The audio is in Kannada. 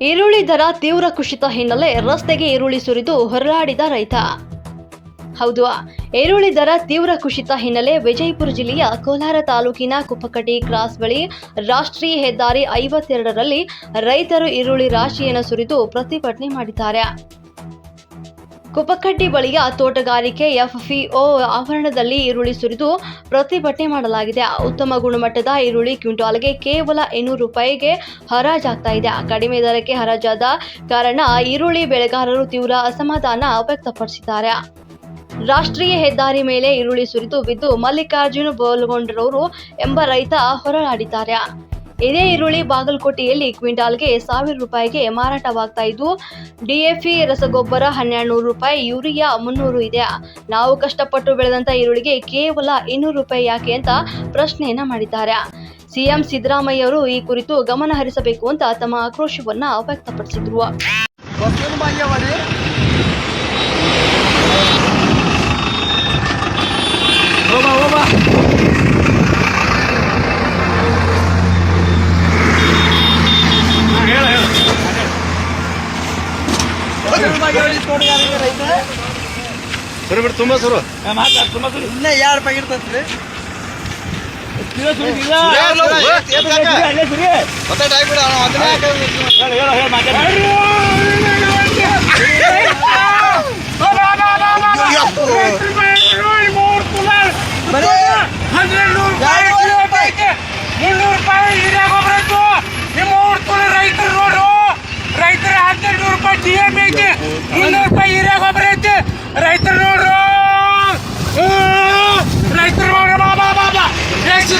ಈರುಳ್ಳಿ ದರ ತೀವ್ರ ಕುಸಿತ ಹಿನ್ನೆಲೆ ರಸ್ತೆಗೆ ಈರುಳ್ಳಿ ಸುರಿದು ಹೊರಲಾಡಿದ ರೈತ. ಹೌದು, ಈರುಳ್ಳಿ ದರ ತೀವ್ರ ಕುಸಿತ ಹಿನ್ನೆಲೆ ವಿಜಯಪುರ ಜಿಲ್ಲೆಯ ಕೋಲಾರ ತಾಲೂಕಿನ ಕುಪ್ಪಕಟಿ ಕ್ರಾಸ್ ಬಳಿ ರಾಷ್ಟ್ರೀಯ ಹೆದ್ದಾರಿ ಐವತ್ತೆರಡರಲ್ಲಿ ರೈತರು ಈರುಳ್ಳಿ ರಾಶಿಯನ್ನು ಸುರಿದು ಪ್ರತಿಭಟನೆ ಮಾಡಿದ್ದಾರೆ. ಕುಪ್ಪಕಟ್ಟಿ ಬಳಿಯ ತೋಟಗಾರಿಕೆ ಎಫ್ಪಿಒ ಆವರಣದಲ್ಲಿ ಈರುಳ್ಳಿ ಸುರಿದು ಪ್ರತಿಭಟನೆ ಮಾಡಲಾಗಿದೆ. ಉತ್ತಮ ಗುಣಮಟ್ಟದ ಈರುಳ್ಳಿ ಕ್ವಿಂಟಾಲ್ಗೆ ಕೇವಲ ಇನ್ನೂರು ರೂಪಾಯಿಗೆ ಹರಾಜಾಗ್ತಾ ಇದೆ. ಕಡಿಮೆ ದರಕ್ಕೆ ಹರಾಜಾದ ಕಾರಣ ಈರುಳ್ಳಿ ಬೆಳೆಗಾರರು ತೀವ್ರ ಅಸಮಾಧಾನ ವ್ಯಕ್ತಪಡಿಸಿದ್ದಾರೆ. ರಾಷ್ಟ್ರೀಯ ಹೆದ್ದಾರಿ ಮೇಲೆ ಈರುಳ್ಳಿ ಸುರಿದು ಬಿದ್ದು ಮಲ್ಲಿಕಾರ್ಜುನ ಬೋಲ್ಗೊಂಡ್ರವರು ಎಂಬ ರೈತ ಹೊರಲಾಡಿದ್ದಾರೆ ಇದೇ ಈರುಳ್ಳಿ ಬಾಗಲಕೋಟೆಯಲ್ಲಿ ಕ್ವಿಂಟಾಲ್ಗೆ ಸಾವಿರ ರೂಪಾಯಿಗೆ ಮಾರಾಟವಾಗ್ತಾ ಇದ್ದು ಡಿಎಫಿ ರಸಗೊಬ್ಬರ ಹನ್ನೆರಡು ನೂರು ರೂಪಾಯಿ ಯೂರಿಯಾ ಮುನ್ನೂರು ಇದೆ. ನಾವು ಕಷ್ಟಪಟ್ಟು ಬೆಳೆದಂತ ಈರುಳ್ಳಿಗೆ ಕೇವಲ ಇನ್ನೂರು ರೂಪಾಯಿ ಯಾಕೆ ಅಂತ ಪ್ರಶ್ನೆಯನ್ನ ಮಾಡಿದ್ದಾರೆ. ಸಿಎಂ ಸಿದ್ದರಾಮಯ್ಯ ಅವರು ಈ ಕುರಿತು ಗಮನ ಹರಿಸಬೇಕು ಅಂತ ತಮ್ಮ ಆಕ್ರೋಶವನ್ನ ವ್ಯಕ್ತಪಡಿಸಿದ್ರು. Oba, ಬಾಗ್ಯವಾಡಿ ಸರಿ ಬಿಡಿ ತುಂಬ ಸರು ಇನ್ನ ಎರಡು ಪ್ಯಾಕೆಟ್ ತಂತ್ರಿ ಮತ್ತೆ ಹೇಳ ಹೇಳ ಬರೀ ಐತಿ. ಇನ್ನೂರು ರೂಪಾಯಿ ಹೀರ್ಯಾ ಗೊಬ್ಬರ ಐತಿ. ರೈತರು ನೋಡ್ರು. ರೈತರು ನೋಡ್ರಿ. ಬಾಬಾ ಬಾಬಾ. ಎಷ್ಟು